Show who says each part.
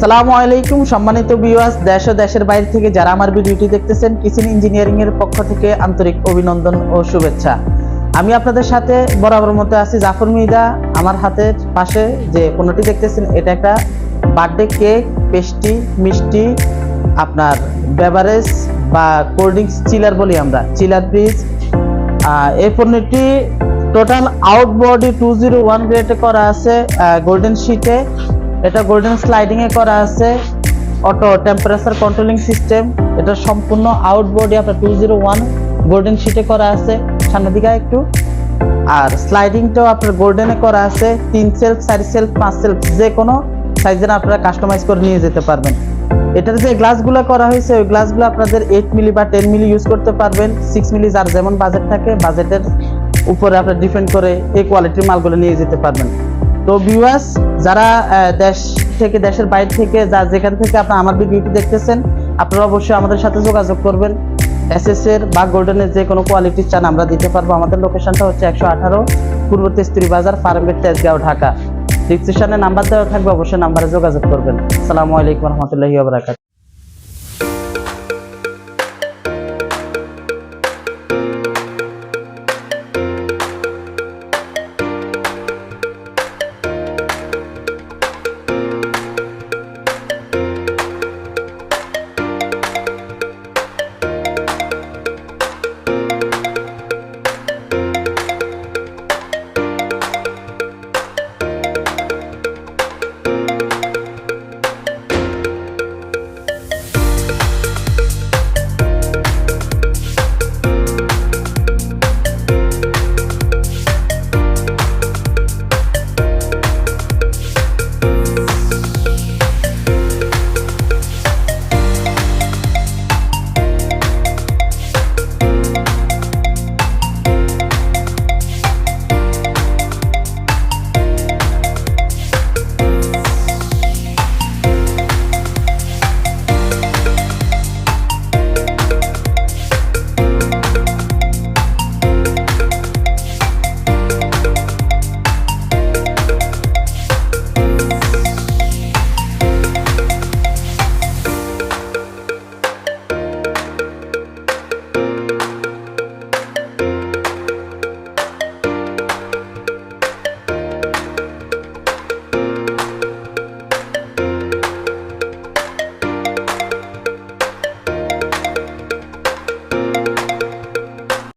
Speaker 1: সালামু আলাইকুম, সম্মানিত ভিউয়ার্স দেশ ও দেশের বাইরে থেকে যারা আমার ভিডিওটি দেখতেছেন, কিচেন ইঞ্জিনিয়ারিং এর পক্ষ থেকে আন্তরিক অভিনন্দন ও শুভেচ্ছা। আমি আপনাদের সাথে বরাবর মতো আছি জাফর মিদা আমার হাতের পাশে যে পণ্যটি দেখতেছেন, এটা একটা বার্থডে কেক পেস্টি মিষ্টি, আপনার বেভারেজ বা কোল্ড ড্রিঙ্কস চিলার বলি আমরা চিলার ফ্রিজ এই পণ্যটি total out body two zero one গ্রেডে করা আছে গোল্ডেন শিটে এটা গোল্ডেন স্লাইডিং এ করা আছে অটো টেম্পারেচার কন্ট্রোলিং সিস্টেম এটা সম্পূর্ণ আউট বডি আপনার টু জিরো ওয়ান গোল্ডেন শিটে করা আছে, সামনের দিকে একটু আর স্লাইডিংটাও আপনার গোল্ডেনে করা আছে, তিন সেলফ চার সেলফ পাঁচ সেলফ যে কোনো সাইজের আপনারা কাস্টমাইজ করে নিয়ে যেতে পারবেন। এটার যে গ্লাসগুলো করা হয়েছে, ওই গ্লাসগুলো আপনাদের এইট মিলি বা টেন মিলি ইউজ করতে পারবেন। সিক্স মিলি যার যেমন বাজেট থাকে বাজেটের উপরে আপনার ডিপেন্ড করে এই কোয়ালিটির মালগুলো নিয়ে যেতে পারবেন। তো ভিউয়ার্স যারা দেশ থেকে, দেশের বাইরে থেকে, যা যেখান থেকে আপনার আমার ভিডিওটি দেখতেছেন, আপনারা অবশ্যই আমাদের সাথে যোগাযোগ করবেন। এসএস এর বা গোল্ডেনের যে কোনো কোয়ালিটির চান আমরা দিতে পারব। আমাদের লোকেশনটা হচ্ছে একশো আঠারো পূর্ব তেস্তুরি বাজার, ফার্মগেট, তেজগাঁও, ঢাকা। ডিসক্রিপশনে নাম্বার দেওয়া থাকবে, অবশ্যই নাম্বারে যোগাযোগ করবেন। আসসালামু আলাইকুম রহমতুল্লাহি ওবরাকাত